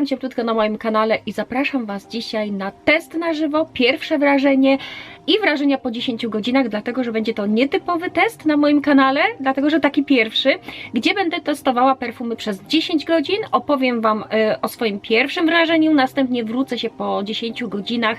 Witam cieplutko na moim kanale i zapraszam Was dzisiaj na test na żywo, pierwsze wrażenie i wrażenia po 10 godzinach, dlatego że będzie to nietypowy test na moim kanale, dlatego że taki pierwszy, gdzie będę testowała perfumy przez 10 godzin, opowiem Wam y, o swoim pierwszym wrażeniu, następnie wrócę się po 10 godzinach,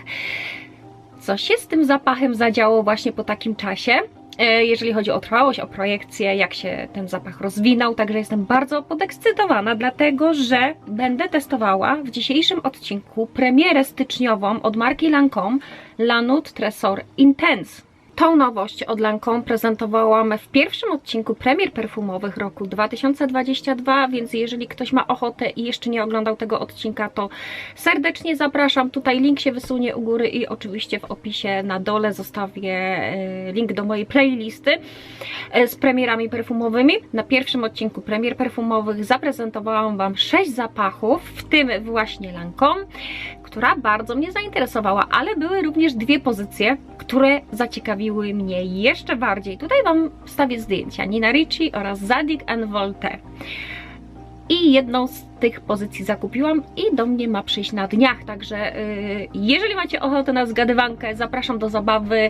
co się z tym zapachem zadziało właśnie po takim czasie jeżeli chodzi o trwałość, o projekcję, jak się ten zapach rozwinął, także jestem bardzo podekscytowana, dlatego że będę testowała w dzisiejszym odcinku premierę styczniową od marki Lancome La Nude Tresor Intense. Tą nowość od Lancome prezentowałam w pierwszym odcinku premier perfumowych roku 2022, więc jeżeli ktoś ma ochotę i jeszcze nie oglądał tego odcinka, to serdecznie zapraszam. Tutaj link się wysunie u góry i oczywiście w opisie na dole zostawię e, link do mojej playlisty e, z premierami perfumowymi. Na pierwszym odcinku premier perfumowych zaprezentowałam Wam 6 zapachów, w tym właśnie Lancome, która bardzo mnie zainteresowała, ale były również dwie pozycje, które zaciekawiły mnie jeszcze bardziej. Tutaj Wam wstawię zdjęcia Nina Ricci oraz Zadig and. I jedną z tych pozycji zakupiłam i do mnie ma przyjść na dniach, także yy, jeżeli macie ochotę na zgadywankę, zapraszam do zabawy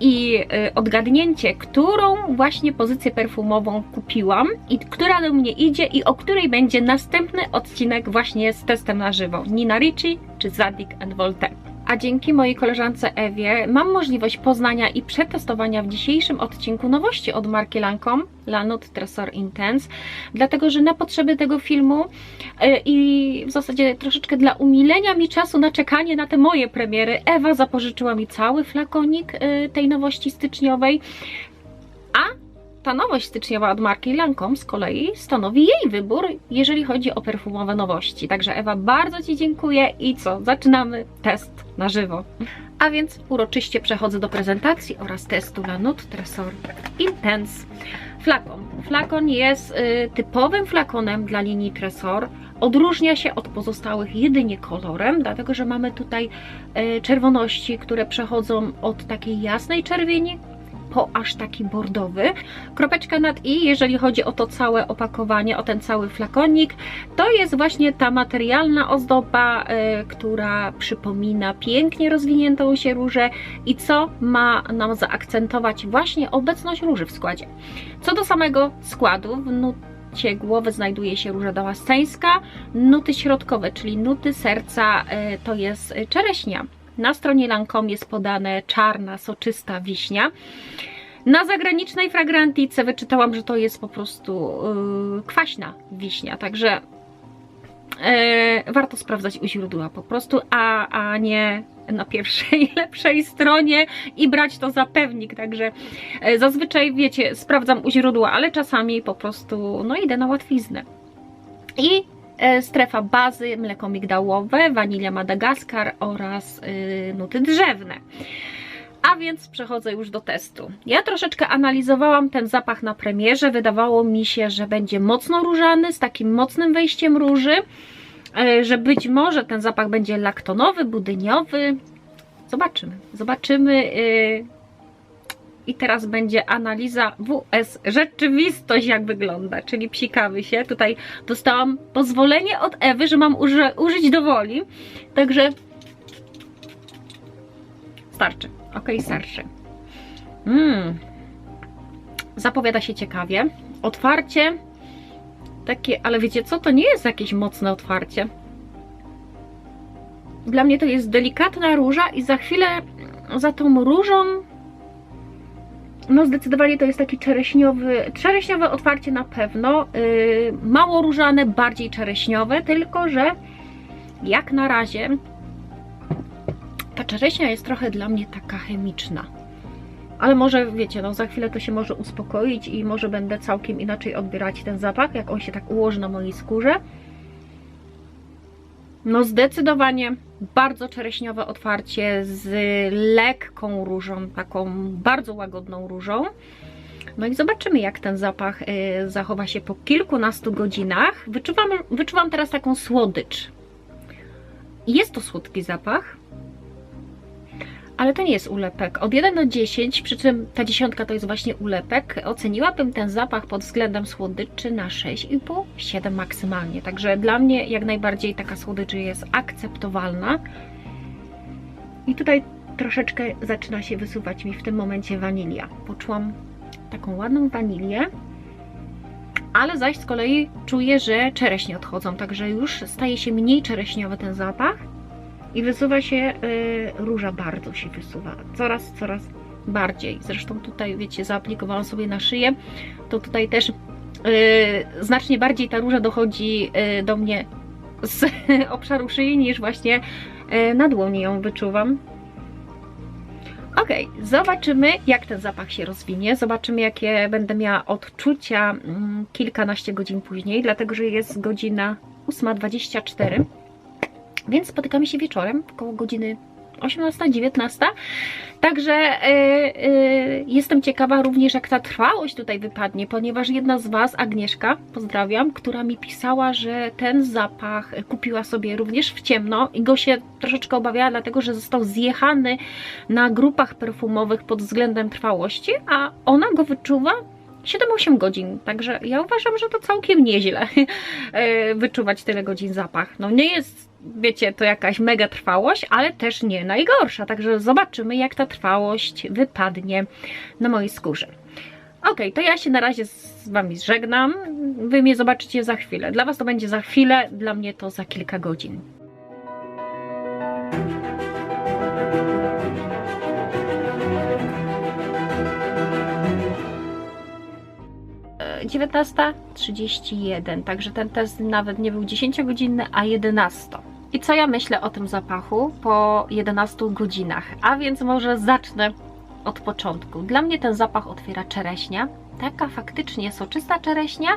i yy, odgadnięcie, którą właśnie pozycję perfumową kupiłam i która do mnie idzie i o której będzie następny odcinek właśnie z testem na żywo. Nina Ricci czy Zadig and Volte a dzięki mojej koleżance Ewie mam możliwość poznania i przetestowania w dzisiejszym odcinku nowości od marki Lancome La Nude Tresor Intense, dlatego że na potrzeby tego filmu yy, i w zasadzie troszeczkę dla umilenia mi czasu na czekanie na te moje premiery, Ewa zapożyczyła mi cały flakonik yy, tej nowości styczniowej, a ta nowość styczniowa od marki Lancome z kolei stanowi jej wybór, jeżeli chodzi o perfumowe nowości. Także Ewa, bardzo Ci dziękuję i co? Zaczynamy test na żywo. A więc uroczyście przechodzę do prezentacji oraz testu La Nude Tresor Intense. Flakon. Flakon jest y, typowym flakonem dla linii Tresor. Odróżnia się od pozostałych jedynie kolorem, dlatego że mamy tutaj y, czerwoności, które przechodzą od takiej jasnej czerwieni po aż taki bordowy. Kropeczka nad i, jeżeli chodzi o to całe opakowanie, o ten cały flakonik, to jest właśnie ta materialna ozdoba, y, która przypomina pięknie rozwiniętą się różę i co ma nam zaakcentować właśnie obecność róży w składzie. Co do samego składu, w nucie głowy znajduje się róża damasceńska, nuty środkowe, czyli nuty serca y, to jest czereśnia. Na stronie Lancome jest podane czarna, soczysta wiśnia. Na zagranicznej fragrantice wyczytałam, że to jest po prostu yy, kwaśna wiśnia, także yy, warto sprawdzać u źródła po prostu, a, a nie na pierwszej, lepszej stronie i brać to za pewnik, także yy, zazwyczaj, wiecie, sprawdzam u źródła, ale czasami po prostu, no idę na łatwiznę. I strefa bazy, mleko migdałowe, wanilia madagaskar oraz yy, nuty drzewne. A więc przechodzę już do testu. Ja troszeczkę analizowałam ten zapach na premierze. Wydawało mi się, że będzie mocno różany, z takim mocnym wejściem róży, że być może ten zapach będzie laktonowy, budyniowy. Zobaczymy. Zobaczymy. I teraz będzie analiza WS rzeczywistość jak wygląda, czyli psikawy się. Tutaj dostałam pozwolenie od Ewy, że mam uży użyć do woli. Także starczy. Ok, starszy. Mmm. Zapowiada się ciekawie. Otwarcie takie, ale wiecie co? To nie jest jakieś mocne otwarcie. Dla mnie to jest delikatna róża i za chwilę za tą różą no zdecydowanie to jest taki czereśniowy, czereśniowe otwarcie na pewno, yy, mało różane, bardziej czereśniowe, tylko że jak na razie ta czereśnia jest trochę dla mnie taka chemiczna. Ale może, wiecie, no za chwilę to się może uspokoić i może będę całkiem inaczej odbierać ten zapach, jak on się tak ułoży na mojej skórze. No zdecydowanie bardzo czereśniowe otwarcie z lekką różą, taką bardzo łagodną różą. No i zobaczymy, jak ten zapach y, zachowa się po kilkunastu godzinach. Wyczuwam, wyczuwam teraz taką słodycz. Jest to słodki zapach, ale to nie jest ulepek. Od 1 do 10, przy czym ta dziesiątka to jest właśnie ulepek, oceniłabym ten zapach pod względem słodyczy na 6,5, 7 maksymalnie. Także dla mnie jak najbardziej taka słodyczy jest akceptowalna. I tutaj troszeczkę zaczyna się wysuwać mi w tym momencie wanilia. Poczułam taką ładną wanilię, ale zaś z kolei czuję, że czereśnie odchodzą, także już staje się mniej czereśniowy ten zapach i wysuwa się y, róża, bardzo się wysuwa, coraz, coraz bardziej. Zresztą tutaj, wiecie, zaaplikowałam sobie na szyję, to tutaj też y, znacznie bardziej ta róża dochodzi y, do mnie z obszaru szyi niż właśnie na dłoni ją wyczuwam. Ok, zobaczymy jak ten zapach się rozwinie, zobaczymy jakie będę miała odczucia mm, kilkanaście godzin później, dlatego że jest godzina 8.24, więc spotykamy się wieczorem, około godziny 18-19. Także yy, yy, jestem ciekawa również, jak ta trwałość tutaj wypadnie, ponieważ jedna z Was, Agnieszka, pozdrawiam, która mi pisała, że ten zapach kupiła sobie również w ciemno i go się troszeczkę obawiała, dlatego że został zjechany na grupach perfumowych pod względem trwałości, a ona go wyczuwa 7-8 godzin, także ja uważam, że to całkiem nieźle yy, wyczuwać tyle godzin zapach. No nie jest wiecie, to jakaś mega trwałość, ale też nie najgorsza, także zobaczymy jak ta trwałość wypadnie na mojej skórze. Ok, to ja się na razie z Wami żegnam, Wy mnie zobaczycie za chwilę. Dla Was to będzie za chwilę, dla mnie to za kilka godzin. 19.31, także ten test nawet nie był 10-godzinny, a 11. I co ja myślę o tym zapachu po 11 godzinach? A więc może zacznę od początku. Dla mnie ten zapach otwiera czereśnia. Taka faktycznie soczysta czereśnia,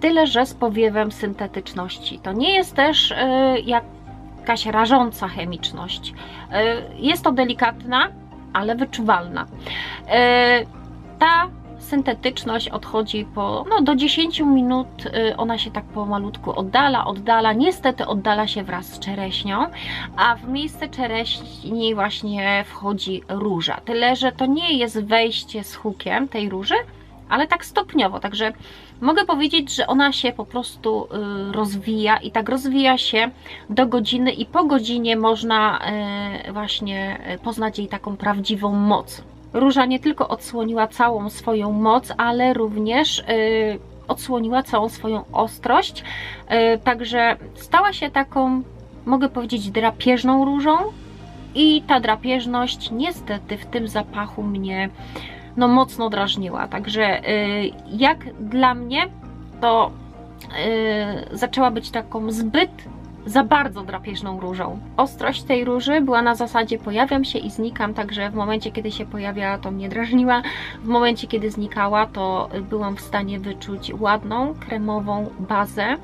tyle że z powiewem syntetyczności. To nie jest też yy, jakaś rażąca chemiczność. Yy, jest to delikatna, ale wyczuwalna. Yy, ta syntetyczność odchodzi po no, do 10 minut, y, ona się tak pomalutku oddala, oddala, niestety oddala się wraz z czereśnią, a w miejsce czereśni właśnie wchodzi róża, tyle że to nie jest wejście z hukiem tej róży, ale tak stopniowo, także mogę powiedzieć, że ona się po prostu y, rozwija i tak rozwija się do godziny i po godzinie można y, właśnie poznać jej taką prawdziwą moc. Róża nie tylko odsłoniła całą swoją moc, ale również y, odsłoniła całą swoją ostrość. Y, także stała się taką, mogę powiedzieć, drapieżną różą. I ta drapieżność niestety w tym zapachu mnie no, mocno drażniła. Także y, jak dla mnie to zaczęła być taką zbyt za bardzo drapieżną różą. Ostrość tej róży była na zasadzie pojawiam się i znikam, także w momencie kiedy się pojawiała to mnie drażniła, w momencie kiedy znikała to byłam w stanie wyczuć ładną, kremową bazę,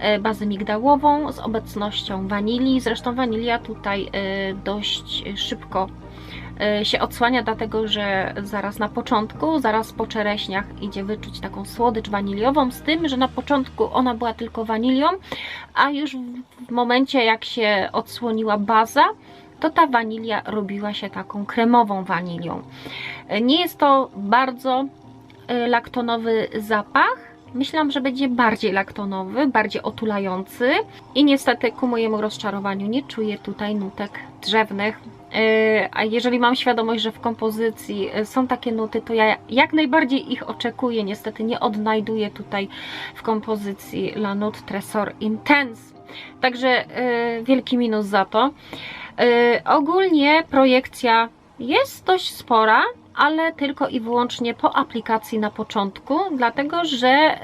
e, bazę migdałową z obecnością wanilii, zresztą wanilia tutaj e, dość szybko się odsłania, dlatego że zaraz na początku, zaraz po czereśniach idzie wyczuć taką słodycz waniliową, z tym, że na początku ona była tylko wanilią, a już w momencie jak się odsłoniła baza, to ta wanilia robiła się taką kremową wanilią. E, nie jest to bardzo e, laktonowy zapach, Myślałam, że będzie bardziej laktonowy, bardziej otulający. I niestety ku mojemu rozczarowaniu nie czuję tutaj nutek drzewnych, E, a jeżeli mam świadomość, że w kompozycji e, są takie nuty, to ja jak najbardziej ich oczekuję. Niestety nie odnajduję tutaj w kompozycji La Note Tresor Intense. Także e, wielki minus za to. Ogólnie projekcja jest dość spora, ale tylko i wyłącznie po aplikacji na początku, dlatego że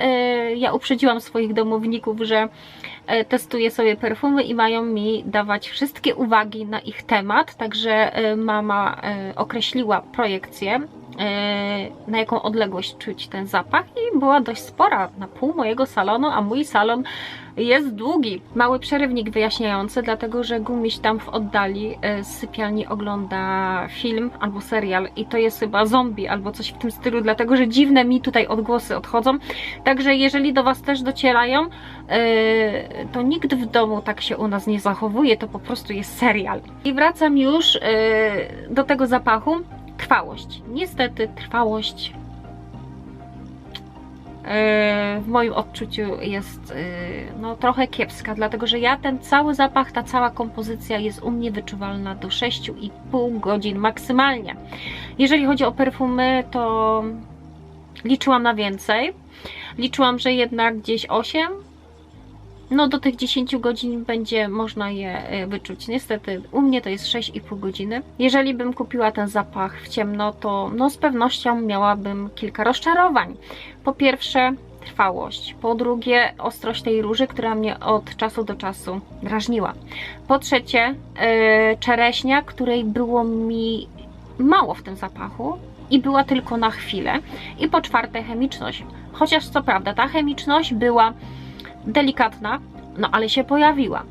ja uprzedziłam swoich domowników, że E, testuję sobie perfumy i mają mi dawać wszystkie uwagi na ich temat, także e, mama e, określiła projekcję na jaką odległość czuć ten zapach i była dość spora, na pół mojego salonu, a mój salon jest długi. Mały przerywnik wyjaśniający, dlatego że gumiś tam w oddali e, z sypialni ogląda film albo serial i to jest chyba zombie albo coś w tym stylu, dlatego że dziwne mi tutaj odgłosy odchodzą. Także jeżeli do Was też docierają, e, to nikt w domu tak się u nas nie zachowuje, to po prostu jest serial. I wracam już e, do tego zapachu. Trwałość. Niestety trwałość w moim odczuciu jest no, trochę kiepska, dlatego że ja ten cały zapach, ta cała kompozycja jest u mnie wyczuwalna do 6,5 godzin maksymalnie. Jeżeli chodzi o perfumy, to liczyłam na więcej. Liczyłam, że jednak gdzieś 8, no do tych 10 godzin będzie można je wyczuć. Niestety u mnie to jest 6,5 godziny. Jeżeli bym kupiła ten zapach w ciemno, to no z pewnością miałabym kilka rozczarowań. Po pierwsze trwałość, po drugie ostrość tej róży, która mnie od czasu do czasu drażniła. Po trzecie yy, czereśnia, której było mi mało w tym zapachu, i była tylko na chwilę. I po czwarte chemiczność. Chociaż co prawda ta chemiczność była delikatna, no ale się pojawiła.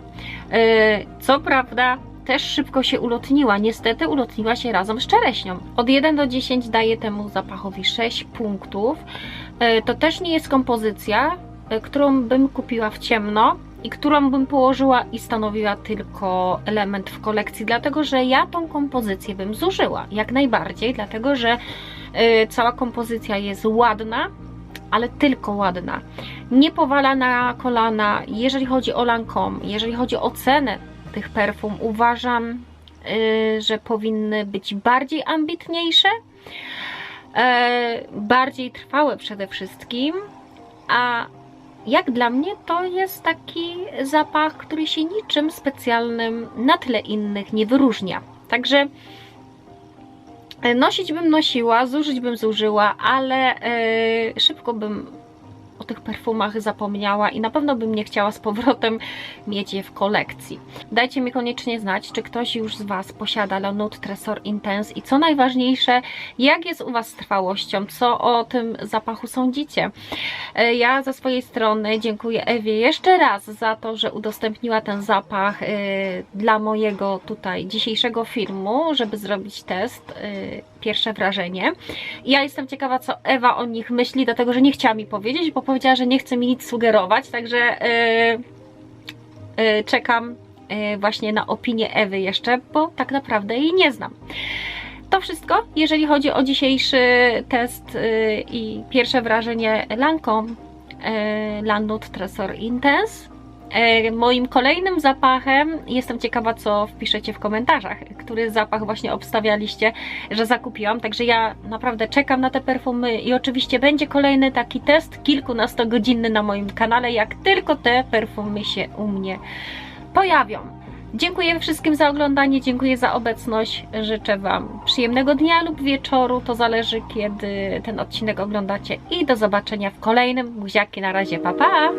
Co prawda też szybko się ulotniła. Niestety ulotniła się razem z czereśnią. Od 1 do 10 daję temu zapachowi 6 punktów. To też nie jest kompozycja, którą bym kupiła w ciemno i którą bym położyła i stanowiła tylko element w kolekcji, dlatego że ja tą kompozycję bym zużyła jak najbardziej, dlatego że cała kompozycja jest ładna, ale tylko ładna. Nie powala na kolana. Jeżeli chodzi o Lancome, jeżeli chodzi o cenę tych perfum, uważam, yy, że powinny być bardziej ambitniejsze, yy, bardziej trwałe przede wszystkim, a jak dla mnie to jest taki zapach, który się niczym specjalnym na tle innych nie wyróżnia. Także E, nosić bym nosiła, zużyć bym zużyła, ale yy, szybko bym tych perfumach zapomniała i na pewno bym nie chciała z powrotem mieć je w kolekcji. Dajcie mi koniecznie znać, czy ktoś już z Was posiada La Nude Tresor Intense i co najważniejsze, jak jest u Was z trwałością, co o tym zapachu sądzicie. E, ja ze swojej strony dziękuję Ewie jeszcze raz za to, że udostępniła ten zapach e, dla mojego tutaj dzisiejszego filmu, żeby zrobić test e, pierwsze wrażenie. Ja jestem ciekawa, co Ewa o nich myśli, dlatego że nie chciała mi powiedzieć, bo powiedziała, że nie chce mi nic sugerować, także yy, yy, czekam yy, właśnie na opinię Ewy jeszcze, bo tak naprawdę jej nie znam. To wszystko, jeżeli chodzi o dzisiejszy test i pierwsze wrażenie Lancome Landut Tresor Intense. E, moim kolejnym zapachem, jestem ciekawa co wpiszecie w komentarzach, który zapach właśnie obstawialiście, że zakupiłam, także ja naprawdę czekam na te perfumy i oczywiście będzie kolejny taki test kilkunastogodzinny na moim kanale, jak tylko te perfumy się u mnie pojawią. Dziękuję wszystkim za oglądanie, dziękuję za obecność, życzę Wam przyjemnego dnia lub wieczoru, to zależy kiedy ten odcinek oglądacie i do zobaczenia w kolejnym. Buziaki, na razie, pa pa!